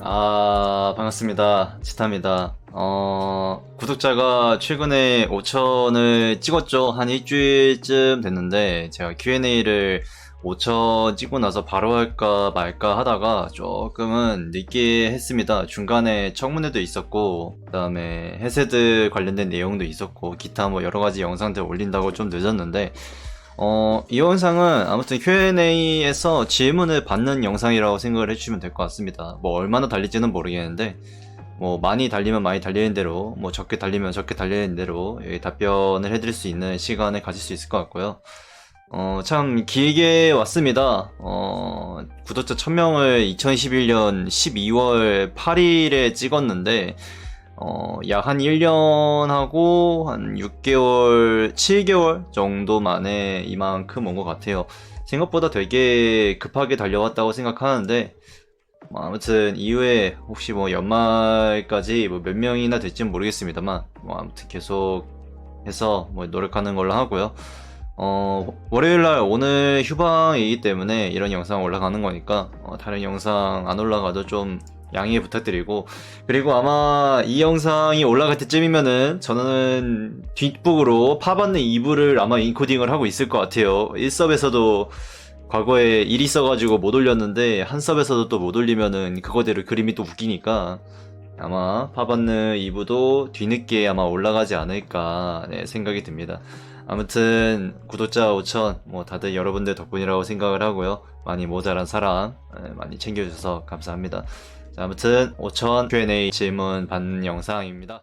아, 반갑습니다. 지타입니다. 어, 구독자가 최근에 5천을 찍었죠. 한 일주일쯤 됐는데, 제가 Q&A를 5천 찍고 나서 바로 할까 말까 하다가 조금은 늦게 했습니다. 중간에 청문회도 있었고, 그 다음에 해세드 관련된 내용도 있었고, 기타 뭐 여러 가지 영상들 올린다고 좀 늦었는데, 어, 이 영상은 아무튼 Q&A에서 질문을 받는 영상이라고 생각을 해주시면 될 것 같습니다. 뭐 얼마나 달릴지는 모르겠는데, 뭐 많이 달리면 많이 달리는 대로, 뭐 적게 달리면 적게 달리는 대로 답변을 해드릴 수 있는 시간을 가질 수 있을 것 같고요. 어, 참 길게 왔습니다. 어, 구독자 1000명을 2021년 12월 8일에 찍었는데, 어, 약 한 1년하고 한 6개월, 7개월 정도 만에 이만큼 온 것 같아요. 생각보다 되게 급하게 달려왔다고 생각하는데, 뭐 아무튼 이후에 혹시 뭐 연말까지 뭐 몇 명이나 될지는 모르겠습니다만, 뭐 아무튼 계속 해서 뭐 노력하는 걸로 하고요. 어, 월요일 날 오늘 휴방이기 때문에 이런 영상 올라가는 거니까, 어, 다른 영상 안 올라가도 좀 양해 부탁드리고, 그리고 아마 이 영상이 올라갈 때쯤이면은 저는 뒷북으로 파받는 2부를 아마 인코딩을 하고 있을 것 같아요. 1섭에서도 과거에 일 있어가지고 못 올렸는데 한 섭에서도 또 못 올리면은 그거대로 그림이 또 웃기니까 아마 파받는 2부도 뒤늦게 아마 올라가지 않을까 네, 생각이 듭니다. 아무튼 구독자 5천 뭐 다들 여러분들 덕분이라고 생각을 하고요. 많이 모자란 사람 네, 많이 챙겨주셔서 감사합니다. 자, 아무튼 5천 Q&A 질문 받는 영상입니다.